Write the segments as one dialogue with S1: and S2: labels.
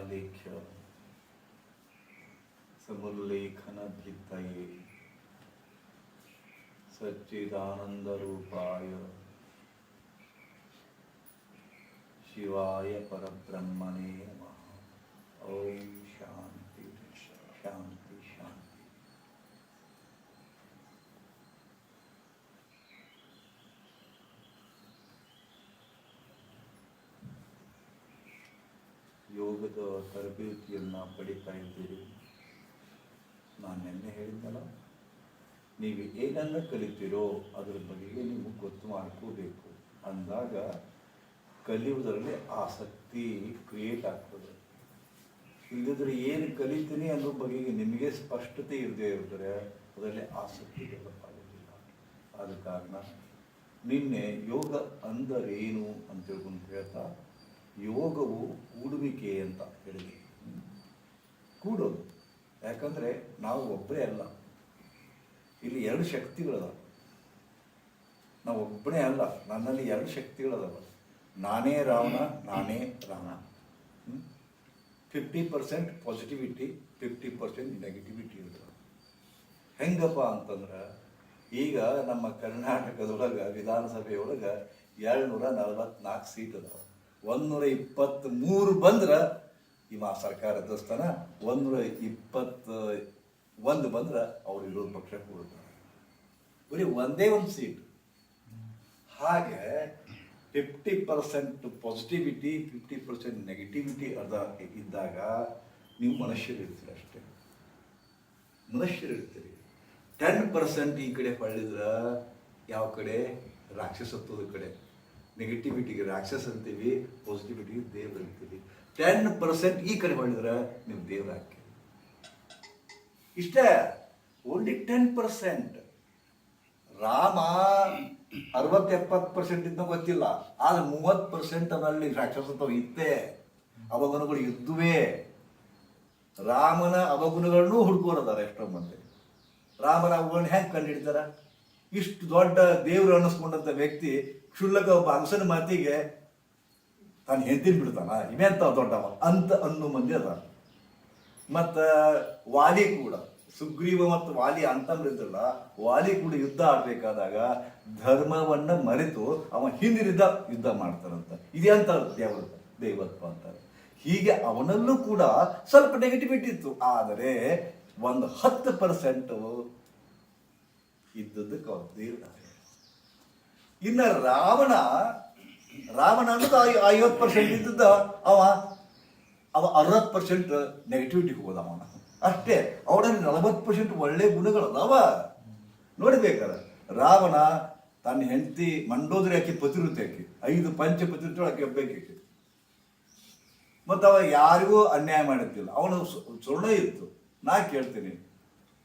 S1: लेख्य। समुल्लेखनभित्तये सच्चिदानन्दरूपाय शिवाय परब्रह्मणे नम। ॐ ಯೋಗದ ತರಬೇತಿಯನ್ನು ಪಡಿತಾ ಇದ್ದೀರಿ. ನಾನು ನಿನ್ನೆ ಹೇಳಿದ್ದಲ್ಲ ನೀವು ಏನನ್ನ ಕಲಿತೀರೋ ಅದರ ಬಗೆಗೆ ನೀವು ಗೊತ್ತು ಮಾಡ್ಕೋಬೇಕು. ಅಂದಾಗ ಕಲಿಯುವುದರಲ್ಲಿ ಆಸಕ್ತಿ ಕ್ರಿಯೇಟ್ ಆಗ್ತದೆ. ಇಲ್ಲದ್ರೆ ಏನು ಕಲಿತೀನಿ ಅನ್ನೋ ಬಗೆಗೆ ನಿಮಗೆ ಸ್ಪಷ್ಟತೆ ಇರದೇ ಇದ್ದರೆ ಅದರಲ್ಲಿ ಆಸಕ್ತಿ ಡೆವಲಪ್ ಆಗೋದಿಲ್ಲ. ಆದ ಕಾರಣ ನಿನ್ನೆ ಯೋಗ ಅಂದರೇನು ಅಂತ ಹೇಳ್ಕೊಂಡು ಹೇಳ್ತಾ ಯೋಗವು ಕೂಡುವಿಕೆ ಅಂತ ಹೇಳಿದೆ. ಕೂಡೋದು. ಯಾಕಂದರೆ ನಾವು ಒಬ್ಬರೇ ಅಲ್ಲ. ಇಲ್ಲಿ ಎರಡು ಶಕ್ತಿಗಳದಾವ. ನಾವು ಒಬ್ಬನೇ ಅಲ್ಲ. ನನ್ನಲ್ಲಿ ಎರಡು ಶಕ್ತಿಗಳದಾವ. ನಾನೇ ರಾವಣ, ನಾನೇ Rama. Fifty percent positivity, fifty percent negativity ಇರ್ತದೆ ಹೆಂಗಪ್ಪ ಅಂತಂದ್ರೆ, ಈಗ ನಮ್ಮ ಕರ್ನಾಟಕದೊಳಗೆ, ವಿಧಾನಸಭೆಯೊಳಗೆ ನೂರ ನಲವತ್ನಾಲ್ಕು ಸೀಟ್ ಅದಾವ. ಒಂದೂರ ಇಪ್ಪತ್ತ್ಮೂರು ಬಂದ್ರೆ ಇವ ಸರ್ಕಾರ ಸ್ಥಾನ ಒಂದೂರ ಇಪ್ಪತ್ತ ಒಂದು ಬಂದ್ರೆ ಅವ್ರು ವಿರೋಧ ಪಕ್ಷ ಕೊಡ್ತಾರೆ ಬರೀ ಒಂದೇ ಒಂದು ಸೀಟ್ ಹಾಗೆ fifty percent positivity fifty percent negativity ಅದ ಇದ್ದಾಗ ನೀವು ಮನುಷ್ಯರಿರ್ತೀರಿ ಅಷ್ಟೇ. ಮನುಷ್ಯರಿರ್ತೀರಿ. ಟೆನ್ ಪರ್ಸೆಂಟ್ ಈ ಕಡೆ ಹೊಳ್ಳಿದ್ರೆ ಯಾವ ಕಡೆ? ರಾಕ್ಷಸತ್ವದ ಕಡೆ. ನೆಗೆಟಿವಿಟಿಗೆ ರಾಕ್ಷಸ್ ಅಂತೀವಿ ಪಾಸಿಟಿವಿಟಿಗೆ ದೇವ್ರು ಅಂತೀವಿ. ಟೆನ್ ಪರ್ಸೆಂಟ್ ಈ ಕಡೆ ಮಾಡಿದ್ರೆ ನೀವು ದೇವ್ರ ಹಾಕಿ ಇಷ್ಟೇ ಓನ್ಲಿ ಟೆನ್ ಪರ್ಸೆಂಟ್ ರಾಮ ಅರವತ್ತು ಎಪ್ಪತ್ತು ಪರ್ಸೆಂಟ್ ಇದ್ದ ಗೊತ್ತಿಲ್ಲ, ಆದ್ರೆ ಮೂವತ್ತು ಪರ್ಸೆಂಟ್ ಅದರಲ್ಲಿ ರಾಕ್ಷಸತ್ವ ಇತ್ತೆ. ಅವಗುಣಗಳು ಇದ್ದುವೇ. ರಾಮನ ಅವಗುಣಗಳನ್ನೂ ಹುಡ್ಕೋರದಾರ ಎಷ್ಟೋ ಮಂದಿ. ರಾಮನ ಅವಗುಣ ಹೆಂಗೆ ಕಂಡುಹಿಡಿತಾರ? ಇಷ್ಟು ದೊಡ್ಡ ದೇವರು ಅನ್ನಿಸ್ಕೊಂಡಂಥ ವ್ಯಕ್ತಿ ಕ್ಷುಲ್ಲಕ ಒಬ್ಬ ಅಗಸನ ಮಾತಿಗೆ ತಾನು ಹೆಂಡತಿನ ಬಿಡ್ತಾನ ಇವೆಂತ ದೊಡ್ಡವ. ಅಂತ ಅನ್ನೋ ಮಂದಿ ಅದ ಮತ್ತ ವಾಲಿ ಕೂಡ, ಸುಗ್ರೀವ ಮತ್ತು ವಾಲಿ ಅಂತಂದ್ರಲ್ಲ ವಾಲಿ ಕೂಡ ಯುದ್ಧ ಆಡ್ಬೇಕಾದಾಗ ಧರ್ಮವನ್ನ ಮರೆತು ಅವ ಹಿಂದಿರಿದ ಯುದ್ಧ ಮಾಡ್ತಾರಂತ. ಇದೆಂತ ದೇವರು, ದೈವತ್ವ ಅಂತಾರೆ. ಹೀಗೆ ಅವನಲ್ಲೂ ಕೂಡ ಸ್ವಲ್ಪ ನೆಗೆಟಿವಿಟಿ ಇತ್ತು. ಆದರೆ ಒಂದು ಹತ್ತು ಪರ್ಸೆಂಟ್ ಇದ್ದದ್ದಕ್ಕೆ ಅವ್ರು ದೇವ್ರ ಇನ್ನ ರಾವಣ ರಾವಣ ಅನ್ನೋದು ಐವತ್ತು ಪರ್ಸೆಂಟ್ ಇದ್ದದ್ದ ಅವ ಅವ ಅರವತ್ತು ಪರ್ಸೆಂಟ್ ನೆಗೆಟಿವಿಟಿಗೆ ಹೋದ ಅವನ. ಅಷ್ಟೇ, ಅವನಲ್ಲಿ ನಲವತ್ತು ಪರ್ಸೆಂಟ್ ಒಳ್ಳೆ ಗುಣಗಳು ಅದಾವ ನೋಡ್ಬೇಕಲ್ಲ ರಾವಣ ತನ್ನ ಹೆಂಡತಿ ಮಂಡೋದ್ರೆ ಆಕಿ ಪತಿರುತ್ತೆ ಆಕಿ. ಐದು ಪಂಚ ಪತಿರುತ್ತೆ ಆಕಿ ಒಬ್ಬಾಕಿ ಮತ್ತು ಅವ ಯಾರಿಗೂ ಅನ್ಯಾಯ ಮಾಡುತ್ತಿಲ್ಲ ಅವನು ಸುಳ್ಳ ಇತ್ತು. ನಾ ಕೇಳ್ತೀನಿ.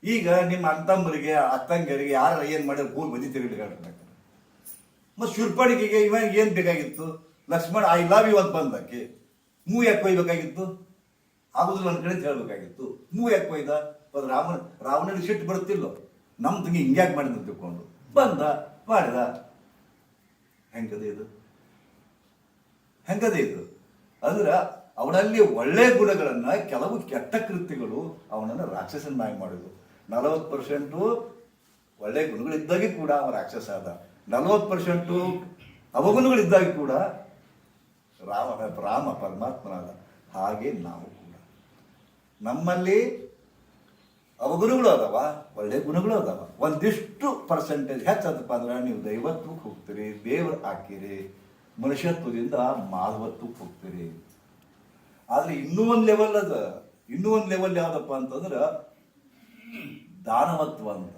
S1: ಈಗ ನಿಮ್ಮ ಅಣ್ಣತಮ್ಮರಿಗೆ, ಅತ್ತಂಗರಿಗೆ ಯಾರು ಏನು ಮಾಡಿದ್ರೆ ಭೂಮಿ ಬದಿ ತಿರುಗಿಡ್ತಾರೆ ಮತ್ತು ಶುರ್ಪಡಿಗೆಗೆ ಇವನಿಗೆ ಏನು ಬೇಕಾಗಿತ್ತು? ಲಕ್ಷ್ಮಣ ಐ ಲವ್ ಯು ಅಂತ ಬಂದಕ್ಕೆ ಮೂ ಯಾಕೆ ಕೊಯ್ಬೇಕಾಗಿತ್ತು? ಆಗುದಿಲ್ಲ ನನ್ನ ಕಡೆ ಹೇಳ್ಬೇಕಾಗಿತ್ತು ಮೂ ಯಾಕೆ ಕೊಯ್ದ? ಅದು ರಾಮನ ರಾವಣನಿಗೆ ಸಿಟ್ಟು ಬರುತ್ತಿಲ್ಲ. ನಮ್ಮ ತಂಗಿ ಹಿಂಗ್ಯಾಕೆ ಮಾಡಿದ ತಿಳ್ಕೊಂಡು ಬಂದ, ಮಾಡಿದ. ಹೆಂಗದೆ ಇದು? ಹೆಂಗದೆ ಇದು? ಅಂದ್ರೆ ಅವನಲ್ಲಿ ಒಳ್ಳೆ ಗುಣಗಳನ್ನ ಕೆಲವು ಕೆಟ್ಟ ಕೃತ್ಯಗಳು ಅವನನ್ನು ರಾಕ್ಷಸನ್ನಾಗಿ ಮಾಡಿದ್ರು ನಲವತ್ತು ಪರ್ಸೆಂಟು ಒಳ್ಳೆ ಗುಣಗಳಿದ್ದಾಗೆ ಕೂಡ ಅವ ರಾಕ್ಷಸ ಆದ. ನಲವತ್ತು ಪರ್ಸೆಂಟು ಅವಗುಣಗಳಿದ್ದಾಗ ಕೂಡ ರಾಮ ರಾಮ ಪರಮಾತ್ಮನಾದ ಹಾಗೆ ನಾವು ಕೂಡ. ನಮ್ಮಲ್ಲಿ ಅವಗುಣಗಳು ಅದಾವ, ಒಳ್ಳೆ ಗುಣಗಳು ಅದಾವ. ಒಂದಿಷ್ಟು ಪರ್ಸೆಂಟೇಜ್ ಹೆಚ್ಚದಪ್ಪ ಅಂದ್ರೆ ನೀವು ದೈವತ್ವಕ್ಕೆ ಹೋಗ್ತೀರಿ, ದೇವ್ರು ಹಾಕಿರಿ, ಮನುಷ್ಯತ್ವದಿಂದ ಮಾಧವತ್ವಕ್ಕೆ ಹೋಗ್ತೀರಿ. ಆದ್ರೆ ಇನ್ನೂ ಒಂದು ಲೆವೆಲ್ ಅದ, ಇನ್ನೂ ಒಂದು ಲೆವೆಲ್ ಯಾವುದಪ್ಪ ಅಂತಂದ್ರೆ ದಾನವತ್ವ ಅಂತ.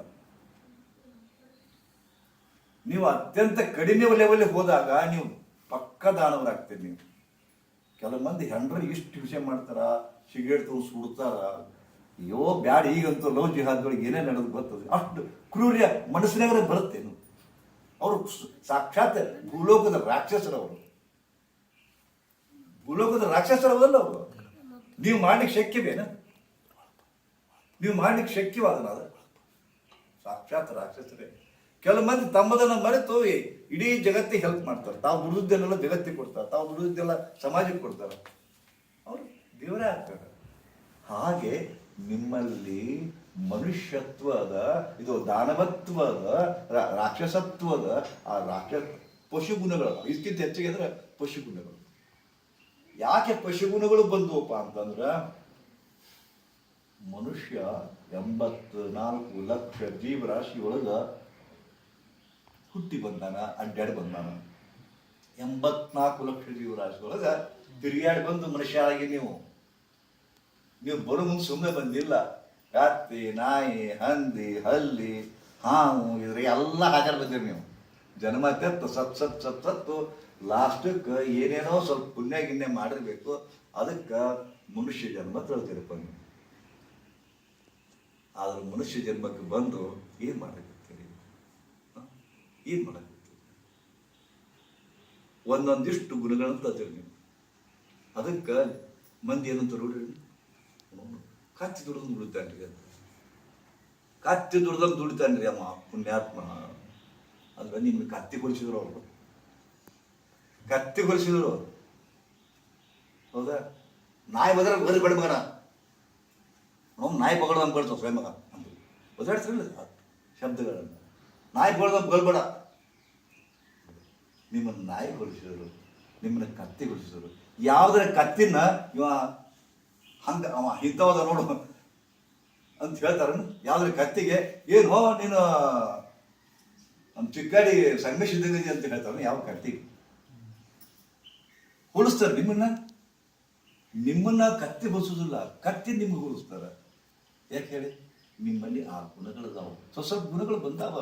S1: ನೀವು ಅತ್ಯಂತ ಕಡಿಮೆ ಲೆವೆಲ್ಗೆ ಹೋದಾಗ ನೀವು ಪಕ್ಕ ದಾನವರಾಗ್ತೀರಿ ನೀವು. ಕೆಲವು ಮಂದಿ ಹೆಂಡ್ರ ಇಷ್ಟು ವಿಷಯ ಮಾಡ್ತಾರ, ಸಿಗರೇಟ್ ತಗೊಂಡು ಸುಡ್ತಾರ. ಅಯ್ಯೋ, ಬ್ಯಾಡ ಈಗಂತೂ ಲವ್ ಜಿಹಾದ್ಗಳಿಗೆ ಏನೇ ನಡೆದು ಬರ್ತದೆ ಅಷ್ಟು ಕ್ರೂರ್ಯ ಮನಸ್ಸಿನಾಗ ಬರುತ್ತೇನು ಅವರು ಸಾಕ್ಷಾತ್ ಭೂಲೋಕದ ರಾಕ್ಷಸರವರು. ಭೂಲೋಕದ ರಾಕ್ಷಸರವಲ್ಲ ಅವರು. ನೀವು ಮಾಡ್ಲಿಕ್ಕೆ ಶಕ್ಯವೇನ? ನೀವು ಮಾಡ್ಲಿಕ್ಕೆ ಶಕ್ಯವಾದ ಸಾಕ್ಷಾತ್ ರಾಕ್ಷಸರೇ. ಕೆಲವು ಮಂದಿ ತಮ್ಮದನ್ನ ಮರೆತು ಇಡೀ ಜಗತ್ತಿಗೆ ಹೆಲ್ಪ್ ಮಾಡ್ತಾರೆ. ತಾವು ದುಡಿದ್ದೆಲ್ಲ ಜಗತ್ತಿಗೆ ಕೊಡ್ತಾರೆ. ತಾವು ದುಡಿದ್ದೆಲ್ಲ ಸಮಾಜಕ್ಕೆ ಕೊಡ್ತಾರೆ. ಅವರು ದೇವರೇ ಆಗ್ತಾರೆ. ಹಾಗೆ ನಿಮ್ಮಲ್ಲಿ ಮನುಷ್ಯತ್ವದ, ಇದು ದಾನವತ್ವದ ರಾಕ್ಷಸತ್ವದ, ಆ ರಾಕ್ಷಸ ಪಶುಗುಣಗಳು. ಇದಕ್ಕಿಂತ ಹೆಚ್ಚಿಗೆ ಅಂದ್ರೆ ಪಶುಗುಣಗಳು. ಯಾಕೆ ಪಶುಗುಣಗಳು ಬಂದವಪ್ಪ ಅಂತಂದ್ರ, ಮನುಷ್ಯ ಎಂಬತ್ತು ನಾಲ್ಕು ಲಕ್ಷ ಜೀವರಾಶಿ ಒಳಗ ಹುಟ್ಟಿ ಬಂದಾನ ಅಡ್ಡಾಡಿ ಬಂದಾನ. ಎಂಬತ್ನಾಲ್ಕು ಲಕ್ಷ ಜೀವರಾಶಿ ಒಳಗೆ ತಿರುಗಾಡಿ ಬಂದು ಮನುಷ್ಯ ಆಗಿ ನೀವು. ನೀವು ಬರೋ ಮುಂದೆ ಸುಮ್ಮನೆ ಬಂದಿಲ್ಲ. ಕತ್ತಿ ನಾಯಿ, ಹಂದಿ, ಹಲ್ಲಿ, ಹಾವು, ಇದ್ರ ಎಲ್ಲ ಹಾಕರ್ ಬಂದಿರಿ ನೀವು. ಜನ್ಮ ತೆತ್ತು, ಸತ್ ಸತ್ ಸತ್, ಸತ್ತು ಲಾಸ್ಟಕ್ಕೆ ಏನೇನೋ ಸ್ವಲ್ಪ ಪುಣ್ಯ ಗಿಣ್ಯ ಮಾಡಿರ್ಬೇಕು. ಅದಕ್ಕೆ ಮನುಷ್ಯ ಜನ್ಮ ತಿಳ್ತಿರಪ್ಪ ನೀವು. ಆದ್ರೆ ಮನುಷ್ಯ ಜನ್ಮಕ್ಕೆ ಬಂದು ಏನು ಮಾಡಕತ್ತೀರಿ ಏನು ಮಾಡಬೇಕು ಒಂದೊಂದಿಷ್ಟು ಗುಣಗಳನ್ನು ನೀವು ಅದಕ್ಕೆ ಮಂದಿ ಏನಂತ ನೋಡಿ ಕತ್ತಿ ದುಡ್ದು ದುಡಿತಾನ್ರಿ ಅಂತ ಕತ್ತಿ ದುಡ್ದಂಗೆ ದುಡಿತಾನ್ರಿ ಅಮ್ಮ, ಪುಣ್ಯಾತ್ಮ. ಅಂದ್ರೆ ನಿಮ್ಗೆ ಕತ್ತಿ ಕೊಡಿಸಿದ್ರು ಅವರು. ಕತ್ತಿ ಕೊಡಿಸಿದ್ರು ಹೌದಾ? ನಾಯಿ ಬದ್ರ ಬರೀ ಬೇಡ ಮಗನ. ನಾವು ನಾಯಿ ಬಗಳ ಅಂದ್ಕೊಳ್ತಾವ ಸ್ವಯಂ ಮಗ ಅಂತ ಒದಾಡ್ತಿರಲಿಲ್ಲ ಶಬ್ದಗಳನ್ನು. ನಾಯಿ ಬಗಳ ಬಲ್ಬೇಡ ನಿಮ್ಮನ್ನು ನಾಯಿ ಕೊಡಿಸಿದರು ನಿಮ್ಮನ್ನ ಕತ್ತಿ ಕೊಡಿಸಿದರು ಯಾವುದ್ರ ಕತ್ತಿನ ಇವ ಹಂಗ ಅವ ಇಂಥವದ ನೋಡು ಅಂತ ಹೇಳ್ತಾರ ಯಾವ್ದ್ರ ಕತ್ತಿಗೆ ಏನು ಹೋ ನೀನು ನಮ್ಮ ಚಿಕ್ಕಾಡಿ ಸಂಗಮಿಸಿದ್ದೀವಿ ಅಂತ ಹೇಳ್ತಾರ ಯಾವ ಕತ್ತಿಗೆ ಹೋಲಿಸ್ತಾರೆ ನಿಮ್ಮನ್ನ? ನಿಮ್ಮನ್ನ ಕತ್ತಿ ಬಸೋದಿಲ್ಲ ಕತ್ತಿ ನಿಮ್ಗೆ ಹೋಲಿಸ್ತಾರ. ಯಾಕೆ ಹೇಳಿ? ನಿಮ್ಮಲ್ಲಿ ಆ ಗುಣಗಳದಾವು. ಸ್ವಲ್ಪ ಸ್ವಲ್ಪ ಗುಣಗಳು ಬಂದಾವ.